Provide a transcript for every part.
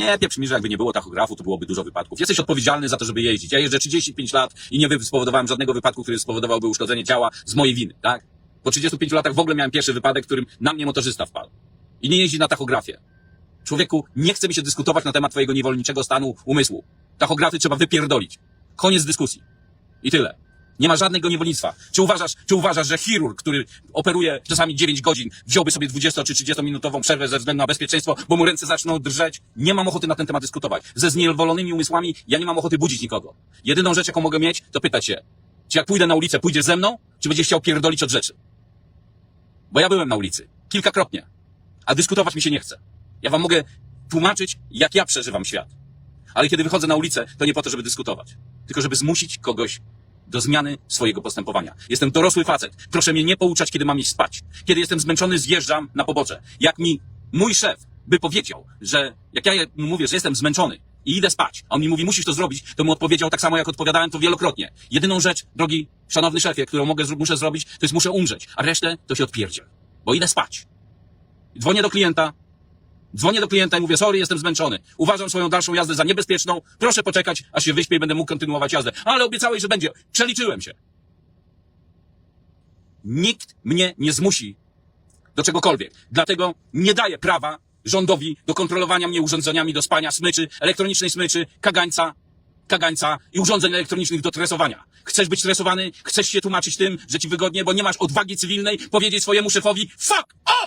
Nie, pieprz mi, że jakby nie było tachografu, to byłoby dużo wypadków. Jesteś odpowiedzialny za to, żeby jeździć. Ja jeżdżę 35 lat i nie spowodowałem żadnego wypadku, który spowodowałby uszkodzenie ciała z mojej winy, tak? Po 35 latach w ogóle miałem pierwszy wypadek, którym na mnie motorzysta wpadł. I nie jeździ na tachografie. Człowieku, nie chce mi się dyskutować na temat twojego niewolniczego stanu umysłu. Tachografy trzeba wypierdolić. Koniec dyskusji. I tyle. Nie ma żadnego niewolnictwa. Czy uważasz, czy uważasz, że chirurg, który operuje czasami 9 godzin, wziąłby sobie 20 czy 30 minutową przerwę ze względu na bezpieczeństwo, bo mu ręce zaczną drżeć? Nie mam ochoty na ten temat dyskutować. Ze zniewolonymi umysłami ja nie mam ochoty budzić nikogo. Jedyną rzecz, jaką mogę mieć, to pytać się, czy jak pójdę na ulicę, pójdziesz ze mną, czy będziesz chciał pierdolić od rzeczy? Bo ja byłem na ulicy. Kilkakrotnie. A dyskutować mi się nie chce. Ja wam mogę tłumaczyć, jak ja przeżywam świat. Ale kiedy wychodzę na ulicę, to nie po to, żeby dyskutować, tylko żeby zmusić kogoś do zmiany swojego postępowania. Jestem dorosły facet. Proszę mnie nie pouczać, kiedy mam iść spać. Kiedy jestem zmęczony, zjeżdżam na pobocze. Jak mi mój szef by powiedział, że jak ja mu mówię, że jestem zmęczony i idę spać, a on mi mówi, musisz to zrobić, to mu odpowiedział tak samo, jak odpowiadałem to wielokrotnie. Jedyną rzecz, drogi szanowny szefie, którą mogę, muszę zrobić, to jest muszę umrzeć, a resztę to się odpierdziel. Bo idę spać. Dzwonię do klienta, Dzwonię do klienta i mówię, sorry, jestem zmęczony. Uważam swoją dalszą jazdę za niebezpieczną. Proszę poczekać, aż się wyśpię i będę mógł kontynuować jazdę. Ale obiecałeś, że będzie. Przeliczyłem się. Nikt mnie nie zmusi do czegokolwiek. Dlatego nie daję prawa rządowi do kontrolowania mnie urządzeniami do spania, smyczy, elektronicznej smyczy, kagańca, kagańca i urządzeń elektronicznych do tresowania. Chcesz być tresowany? Chcesz się tłumaczyć tym, że ci wygodnie, bo nie masz odwagi cywilnej powiedzieć swojemu szefowi fuck off!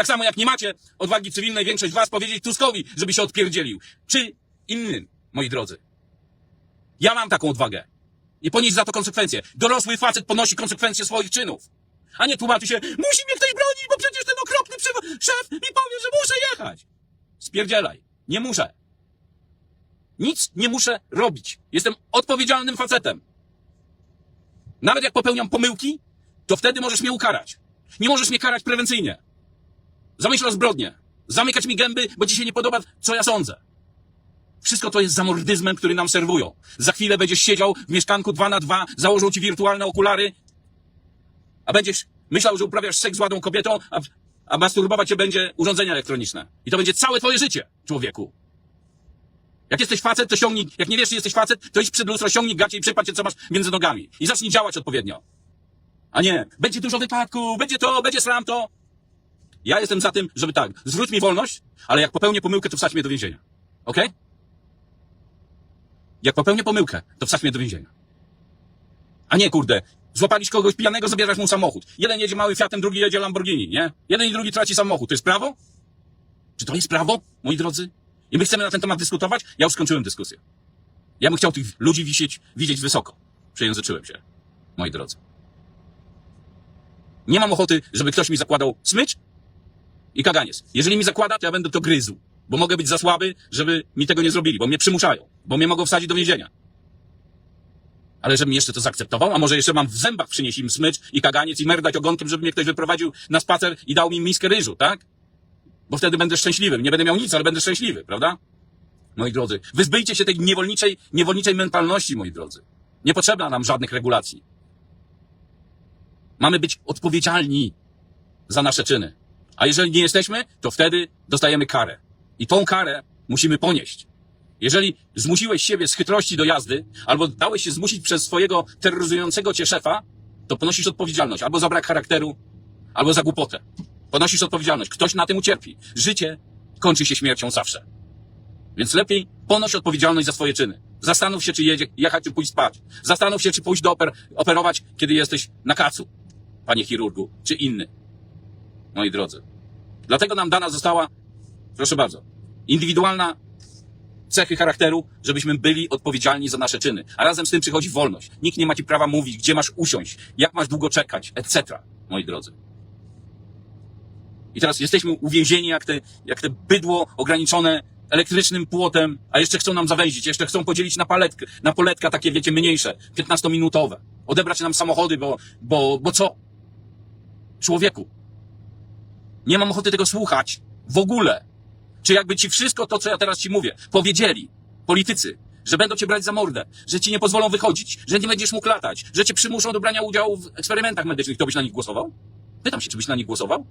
Tak samo jak nie macie odwagi cywilnej większość was powiedzieć Tuskowi, żeby się odpierdzielił. Czy innym, moi drodzy. Ja mam taką odwagę. I ponieść za to konsekwencje. Dorosły facet ponosi konsekwencje swoich czynów. A nie tłumaczy się, musi mnie ktoś bronić, bo przecież ten okropny szef mi powie, że muszę jechać. Spierdzielaj. Nie muszę. Nic nie muszę robić. Jestem odpowiedzialnym facetem. Nawet jak popełniam pomyłki, to wtedy możesz mnie ukarać. Nie możesz mnie karać prewencyjnie. Zamyśl o zbrodnię. Zamykać mi gęby, bo ci się nie podoba, co ja sądzę. Wszystko to jest zamordyzmem, który nam serwują. Za chwilę będziesz siedział w mieszkanku 2 na 2, założą ci wirtualne okulary, a będziesz myślał, że uprawiasz seks z ładną kobietą, a, a masturbować cię będzie urządzenie elektroniczne. I to będzie całe twoje życie, człowieku. Jak jesteś facet, to ściągnij, jak nie wiesz, czy jesteś facet, to idź przed lustro, ściągnij gacie i przypatrz się, co masz między nogami. I zacznij działać odpowiednio. A nie, będzie dużo wypadków, będzie to, będzie sram to. Ja jestem za tym, żeby tak, zwróć mi wolność, ale jak popełnię pomyłkę, to wsadź mnie do więzienia. Okej? Jak popełnię pomyłkę, to wsadź mnie do więzienia. A nie, kurde, złapaliś kogoś pijanego, zabierasz mu samochód. Jeden jedzie mały Fiatem, drugi jedzie Lamborghini, nie? Jeden i drugi traci samochód. To jest prawo? Czy to jest prawo, moi drodzy? I my chcemy na ten temat dyskutować? Ja już skończyłem dyskusję. Ja bym chciał tych ludzi wisieć, widzieć wysoko. Przejęzyczyłem się, moi drodzy. Nie mam ochoty, żeby ktoś mi zakładał smycz i kaganiec. Jeżeli mi zakłada, to ja będę to gryzł. Bo mogę być za słaby, żeby mi tego nie zrobili, bo mnie przymuszają, bo mnie mogą wsadzić do więzienia. Ale żebym jeszcze to zaakceptował, a może jeszcze mam w zębach przynieść im smycz i kaganiec i merdać ogonkiem, żeby mnie ktoś wyprowadził na spacer i dał mi miskę ryżu, tak? Bo wtedy będę szczęśliwy. Nie będę miał nic, ale będę szczęśliwy, prawda? Moi drodzy, wyzbyjcie się tej niewolniczej, niewolniczej mentalności, moi drodzy. Nie potrzeba nam żadnych regulacji. Mamy być odpowiedzialni za nasze czyny. A jeżeli nie jesteśmy, to wtedy dostajemy karę. I tą karę musimy ponieść. Jeżeli zmusiłeś siebie z chytrości do jazdy, albo dałeś się zmusić przez swojego terroryzującego cię szefa, to ponosisz odpowiedzialność albo za brak charakteru, albo za głupotę. Ponosisz odpowiedzialność. Ktoś na tym ucierpi. Życie kończy się śmiercią zawsze. Więc lepiej ponoś odpowiedzialność za swoje czyny. Zastanów się, czy jedzie, jechać, czy pójść spać. Zastanów się, czy pójść do oper, operować, kiedy jesteś na kacu, panie chirurgu, czy inny. Moi drodzy. Dlatego nam dana została, proszę bardzo, indywidualna cechy charakteru, żebyśmy byli odpowiedzialni za nasze czyny. A razem z tym przychodzi wolność. Nikt nie ma ci prawa mówić, gdzie masz usiąść, jak masz długo czekać, etc. Moi drodzy. I teraz jesteśmy uwięzieni jak te, jak te bydło ograniczone elektrycznym płotem, a jeszcze chcą nam zawęzić, jeszcze chcą podzielić na paletkę, na poletka takie, wiecie, mniejsze, 15-minutowe. Odebrać nam samochody, bo, bo, bo co? Człowieku. Nie mam ochoty tego słuchać. W ogóle. Czy jakby ci wszystko to, co ja teraz ci mówię, powiedzieli, politycy, że będą cię brać za mordę, że ci nie pozwolą wychodzić, że nie będziesz mógł latać, że cię przymuszą do brania udziału w eksperymentach medycznych, to byś na nich głosował? Pytam się, czy byś na nich głosował?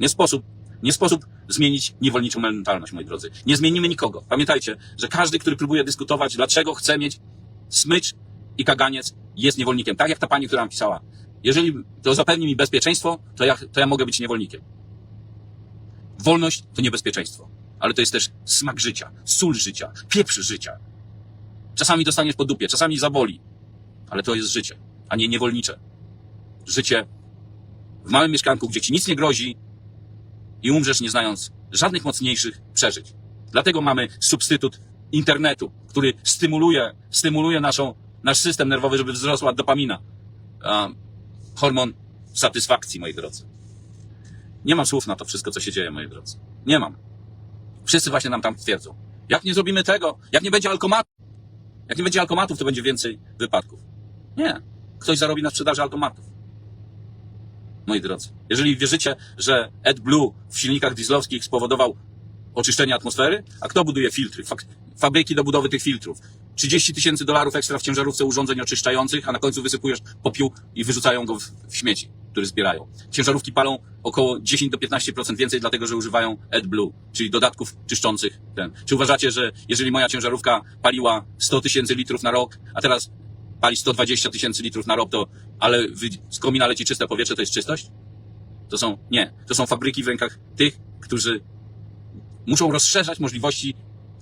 Nie sposób, nie sposób zmienić niewolniczą mentalność, moi drodzy. Nie zmienimy nikogo. Pamiętajcie, że każdy, który próbuje dyskutować, dlaczego chce mieć smycz i kaganiec, jest niewolnikiem. Tak jak ta pani, która napisała. Jeżeli to zapewni mi bezpieczeństwo, to ja, to ja mogę być niewolnikiem. Wolność to niebezpieczeństwo, ale to jest też smak życia, sól życia, pieprz życia. Czasami dostaniesz po dupie, czasami zaboli, ale to jest życie, a nie niewolnicze. Życie w małym mieszkanku, gdzie ci nic nie grozi i umrzesz nie znając żadnych mocniejszych przeżyć. Dlatego mamy substytut internetu, który stymuluje, stymuluje naszą, nasz system nerwowy, żeby wzrosła dopamina. Hormon satysfakcji, moi drodzy. Nie mam słów na to wszystko, co się dzieje, moi drodzy. Nie mam. Wszyscy właśnie nam tam twierdzą. Jak nie zrobimy tego, jak nie będzie alkomatu, jak nie będzie alkomatów, to będzie więcej wypadków. Nie. Ktoś zarobi na sprzedaży automatów. Moi drodzy, jeżeli wierzycie, że AdBlue w silnikach dieslowskich spowodował oczyszczenie atmosfery, a kto buduje filtry? Fabryki do budowy tych filtrów. 30 tysięcy dolarów ekstra w ciężarówce urządzeń oczyszczających, a na końcu wysypujesz popiół i wyrzucają go w, w śmieci, które zbierają. Ciężarówki palą około 10 do 15% więcej, dlatego że używają AdBlue, czyli dodatków czyszczących ten. Czy uważacie, że jeżeli moja ciężarówka paliła 100 tysięcy litrów na rok, a teraz pali 120 tysięcy litrów na rok, to ale z komina leci czyste powietrze, to jest czystość? To są, nie. To są fabryki w rękach tych, którzy muszą rozszerzać możliwości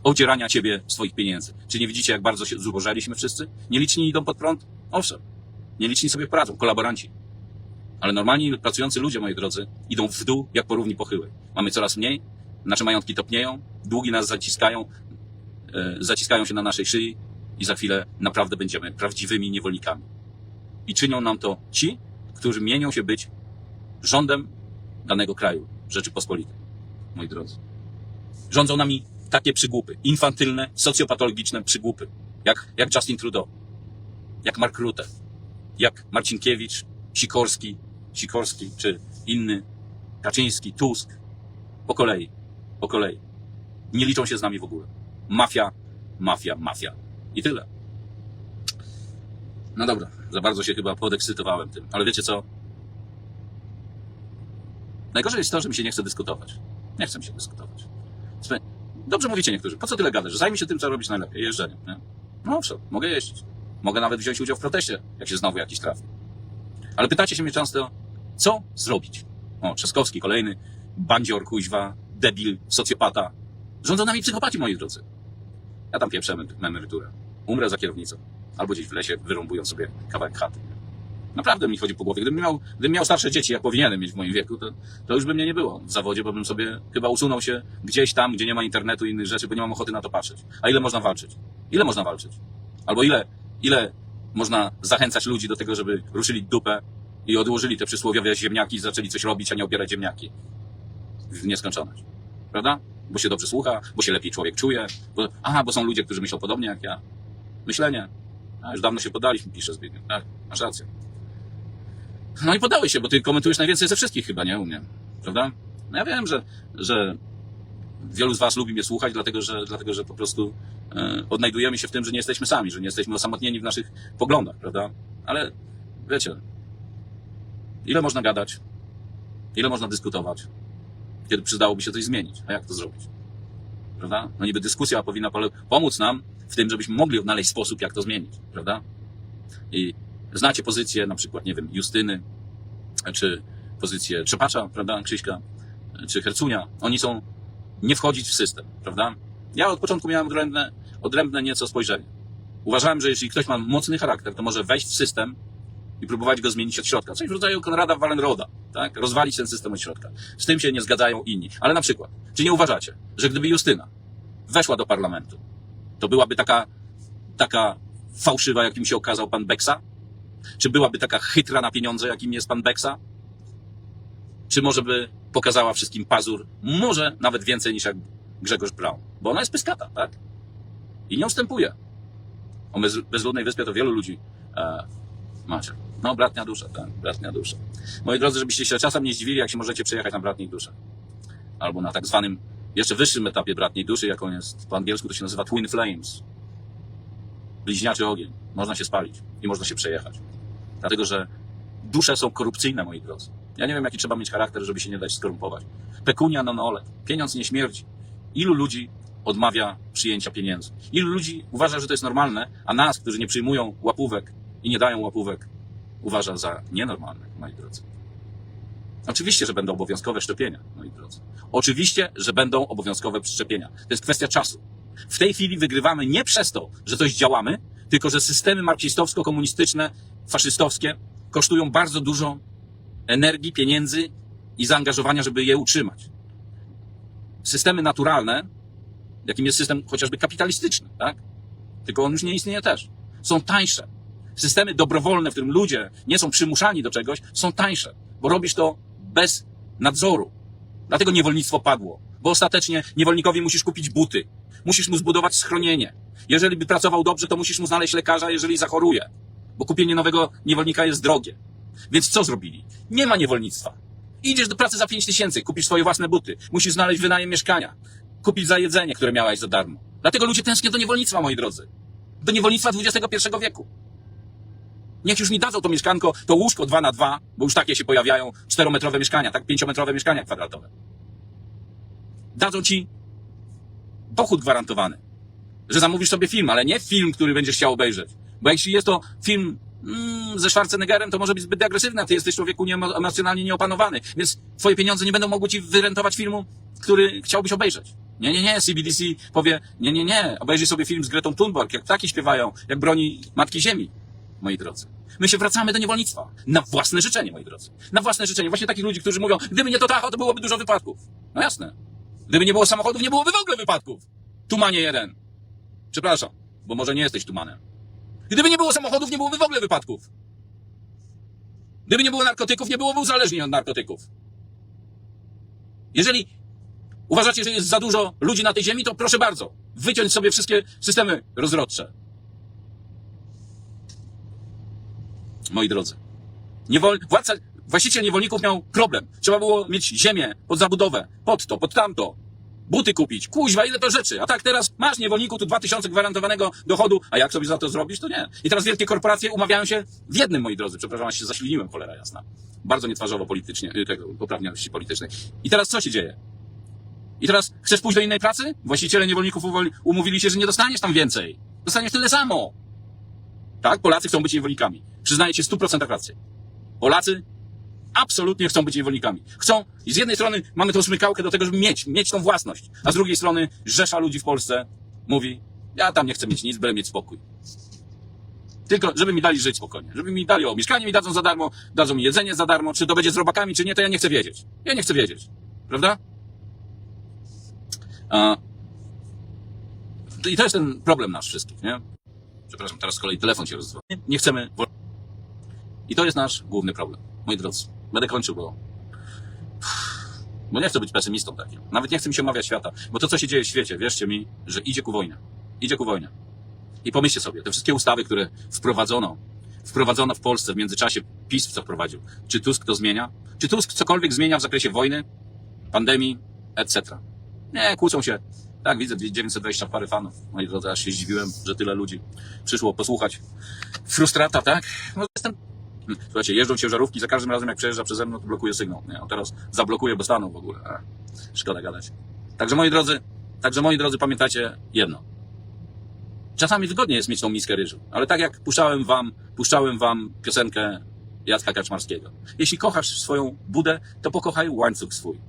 odzierania ciebie swoich pieniędzy. Czy nie widzicie, jak bardzo się zubożaliśmy wszyscy? Nieliczni idą pod prąd? Owszem. Nieliczni sobie poradzą, kolaboranci. Ale normalni, pracujący ludzie, moi drodzy, idą w dół jak po równi pochyłej. Mamy coraz mniej, nasze majątki topnieją, długi nas zaciskają, e, zaciskają się na naszej szyi i za chwilę naprawdę będziemy prawdziwymi niewolnikami. I czynią nam to ci, którzy mienią się być rządem danego kraju, Rzeczypospolitej, moi drodzy. Rządzą nami takie przygłupy, infantylne, socjopatologiczne przygłupy, jak, jak Justin Trudeau, jak Mark Rutte, jak Marcinkiewicz, Sikorski, Sikorski, czy inny, Kaczyński, Tusk, po kolei, po kolei. Nie liczą się z nami w ogóle. Mafia, mafia, mafia. I tyle. No dobra, za bardzo się chyba podekscytowałem tym, ale wiecie co? Najgorzej jest to, że mi się nie chce dyskutować. Nie chce mi się dyskutować. Dobrze mówicie niektórzy. Po co tyle gadasz? Zajmij się tym, co robisz najlepiej. Jeżdżeniem. Nie? No owszem, mogę jeździć. Mogę nawet wziąć udział w proteście, jak się znowu jakiś trafi. Ale pytacie się mnie często, co zrobić? O, Trzaskowski, kolejny bandzior, kuźwa, debil, socjopata. Rządzą nami psychopaci, moi drodzy. Ja tam pieprzę emeryturę. Umrę za kierownicą. Albo gdzieś w lesie, wyrąbując sobie kawałek chaty. Naprawdę mi chodzi po głowie. Gdybym miał, gdybym miał starsze dzieci, jak powinienem mieć w moim wieku, to, to już by mnie nie było w zawodzie, bo bym sobie chyba usunął się gdzieś tam, gdzie nie ma internetu i innych rzeczy, bo nie mam ochoty na to patrzeć. A ile można walczyć? Ile można walczyć? Albo ile, ile można zachęcać ludzi do tego, żeby ruszyli dupę i odłożyli te przysłowiowe ziemniaki i zaczęli coś robić, a nie opierać ziemniaki w nieskończoność. Prawda? Bo się dobrze słucha, bo się lepiej człowiek czuje, bo, aha, bo są ludzie, którzy myślą podobnie jak ja. Myślenie. A już dawno się podaliśmy, pisze Zbigniew. Tak, masz rację. No i podałeś się, bo ty komentujesz najwięcej ze wszystkich chyba, nie? U mnie. Prawda? No ja wiem, że, że wielu z was lubi mnie słuchać, dlatego że, dlatego, że po prostu e, odnajdujemy się w tym, że nie jesteśmy sami, że nie jesteśmy osamotnieni w naszych poglądach, prawda? Ale wiecie, ile można gadać, ile można dyskutować, kiedy przydałoby się coś zmienić, a jak to zrobić? Prawda? No niby dyskusja powinna pomóc nam w tym, żebyśmy mogli odnaleźć sposób, jak to zmienić, prawda? I znacie pozycję na przykład, nie wiem, Justyny, czy pozycję Trzepacza, prawda, Krzyśka, czy Hercunia. Oni są nie wchodzić w system, prawda? Ja od początku miałem odrębne, odrębne nieco spojrzenie. Uważałem, że jeśli ktoś ma mocny charakter, to może wejść w system i próbować go zmienić od środka. Coś w rodzaju Konrada Wallenroda, tak? Rozwalić ten system od środka. Z tym się nie zgadzają inni. Ale na przykład, czy nie uważacie, że gdyby Justyna weszła do parlamentu, to byłaby taka, taka fałszywa, jakim się okazał pan Beksa? Czy byłaby taka chytra na pieniądze, jakim jest pan Beksa? Czy może by pokazała wszystkim pazur? Może nawet więcej niż jak Grzegorz Braun. Bo ona jest pyskata, tak? I nie ustępuje. O bez, bezludnej wyspie to wielu ludzi e, macie. No, bratnia dusza, tak, bratnia dusza. Moi drodzy, żebyście się czasem nie zdziwili, jak się możecie przejechać na bratniej duszy. Albo na tak zwanym, jeszcze wyższym etapie bratniej duszy, jaką jest po angielsku, to się nazywa Twin Flames. Bliźniaczy ogień. Można się spalić i można się przejechać. Dlatego, że dusze są korupcyjne, moi drodzy. Ja nie wiem, jaki trzeba mieć charakter, żeby się nie dać skorumpować. Pekunia non ole. Pieniądz nie śmierdzi. Ilu ludzi odmawia przyjęcia pieniędzy? Ilu ludzi uważa, że to jest normalne, a nas, którzy nie przyjmują łapówek i nie dają łapówek, uważa za nienormalne, moi drodzy. Oczywiście, że będą obowiązkowe szczepienia, moi drodzy. Oczywiście, że będą obowiązkowe szczepienia. To jest kwestia czasu. W tej chwili wygrywamy nie przez to, że coś działamy, tylko że systemy marksistowsko-komunistyczne, faszystowskie kosztują bardzo dużo energii, pieniędzy i zaangażowania, żeby je utrzymać. Systemy naturalne, jakim jest system chociażby kapitalistyczny, tak? Tylko on już nie istnieje też. Są tańsze. Systemy dobrowolne, w którym ludzie nie są przymuszani do czegoś, są tańsze, bo robisz to bez nadzoru. Dlatego niewolnictwo padło, bo ostatecznie niewolnikowi musisz kupić buty, musisz mu zbudować schronienie. Jeżeli by pracował dobrze, to musisz mu znaleźć lekarza, jeżeli zachoruje, bo kupienie nowego niewolnika jest drogie. Więc co zrobili? Nie ma niewolnictwa. Idziesz do pracy za 5 tysięcy, kupisz swoje własne buty, musisz znaleźć wynajem mieszkania, kupić za jedzenie, które miałeś za darmo. Dlatego ludzie tęsknią do niewolnictwa, moi drodzy. Do niewolnictwa XXI wieku. Niech już mi dadzą to mieszkanko, to łóżko 2 na 2, bo już takie się pojawiają, czterometrowe mieszkania, tak, pięciometrowe mieszkania kwadratowe. Dadzą ci dochód gwarantowany, że zamówisz sobie film, ale nie film, który będziesz chciał obejrzeć. Bo jeśli jest to film mm, ze Schwarzeneggerem, to może być zbyt agresywny, a ty jesteś człowieku nie, emocjonalnie nieopanowany, więc twoje pieniądze nie będą mogły ci wyrentować filmu, który chciałbyś obejrzeć. Nie, nie, nie, CBDC powie, nie, nie, nie, obejrzyj sobie film z Gretą Thunberg, jak ptaki śpiewają, jak broni Matki Ziemi, moi drodzy. My się wracamy do niewolnictwa. Na własne życzenie, moi drodzy. Na własne życzenie. Właśnie takich ludzi, którzy mówią, gdyby nie to tacho, to byłoby dużo wypadków. No jasne. Gdyby nie było samochodów, nie byłoby w ogóle wypadków. Tumanie jeden. Przepraszam, bo może nie jesteś tumanem. Gdyby nie było samochodów, nie byłoby w ogóle wypadków. Gdyby nie było narkotyków, nie byłoby uzależnień od narkotyków. Jeżeli uważacie, że jest za dużo ludzi na tej ziemi, to proszę bardzo, wyciąć sobie wszystkie systemy rozrodcze. Moi drodzy. Niewol... Władca, właściciel niewolników miał problem. Trzeba było mieć ziemię pod zabudowę, pod to, pod tamto. Buty kupić. Kuźwa, ile to rzeczy. A tak teraz masz niewolniku tu 2000 gwarantowanego dochodu, a jak sobie za to zrobisz, to nie. I teraz wielkie korporacje umawiają się w jednym, moi drodzy. Przepraszam, aż się zaśliniłem, cholera jasna. Bardzo nietwarzowo politycznie, y, tego, poprawności politycznej. I teraz co się dzieje? I teraz chcesz pójść do innej pracy? Właściciele niewolników umówili się, że nie dostaniesz tam więcej. Dostaniesz tyle samo. Tak? Polacy chcą być niewolnikami. Przyznaję ci w 100% rację. Polacy absolutnie chcą być niewolnikami. Chcą, i z jednej strony mamy tą smykałkę do tego, żeby mieć, mieć tą własność, a z drugiej strony rzesza ludzi w Polsce mówi, ja tam nie chcę mieć nic, byle mieć spokój. Tylko, żeby mi dali żyć spokojnie. Żeby mi dali, o, mieszkanie mi dadzą za darmo, dadzą mi jedzenie za darmo, czy to będzie z robakami, czy nie, to ja nie chcę wiedzieć. Ja nie chcę wiedzieć. Prawda? A, I to jest ten problem nasz wszystkich, nie? Przepraszam, teraz z kolei telefon się rozdzwonił. Nie, chcemy. I to jest nasz główny problem, moi drodzy. Będę kończył, bo. Bo nie chcę być pesymistą takim. Nawet nie chcę mi się omawiać świata. Bo to, co się dzieje w świecie, wierzcie mi, że idzie ku wojnie. Idzie ku wojnie. I pomyślcie sobie, te wszystkie ustawy, które wprowadzono, wprowadzono w Polsce w międzyczasie, PiS co wprowadził. Czy Tusk to zmienia? Czy Tusk cokolwiek zmienia w zakresie wojny, pandemii, etc.? Nie, kłócą się. Tak, widzę 920 parę fanów. Moi drodzy, aż się zdziwiłem, że tyle ludzi przyszło posłuchać. Frustrata, tak? No jestem... Słuchajcie, jeżdżą ciężarówki, za każdym razem jak przejeżdża przeze mną, to blokuje sygnał. Nie, a teraz zablokuje, bo staną w ogóle. Szkoda gadać. Także moi drodzy, także moi drodzy, pamiętajcie jedno. Czasami wygodnie jest mieć tą miskę ryżu, ale tak jak puszczałem wam, puszczałem wam piosenkę Jacka Kaczmarskiego. Jeśli kochasz swoją budę, to pokochaj łańcuch swój.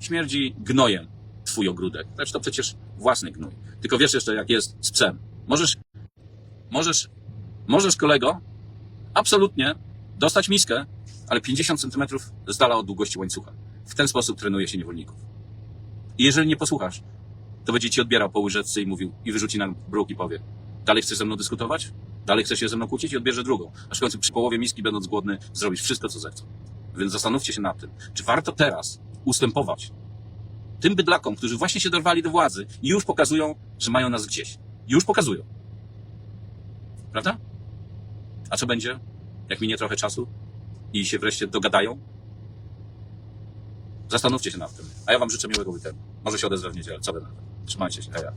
Śmierdzi gnojem twój ogródek. Lecz to przecież własny gnój. Tylko wiesz jeszcze, jak jest z psem. Możesz, możesz, możesz kolego, absolutnie dostać miskę, ale 50 centymetrów z dala od długości łańcucha. W ten sposób trenuje się niewolników. I jeżeli nie posłuchasz, to będzie ci odbierał po łyżeczce i mówił, i wyrzuci na bruk i powie, dalej chcesz ze mną dyskutować? Dalej chcesz się ze mną kłócić? I odbierze drugą. Aż w końcu przy połowie miski, będąc głodny, zrobisz wszystko, co zechcą. Więc zastanówcie się nad tym, czy warto teraz ustępować tym bydlakom, którzy właśnie się dorwali do władzy i już pokazują, że mają nas gdzieś. Już pokazują. Prawda? A co będzie, jak minie trochę czasu i się wreszcie dogadają? Zastanówcie się nad tym. A ja wam życzę miłego weekendu. Może się odezwę w niedzielę. Co to? Trzymajcie się. Heja.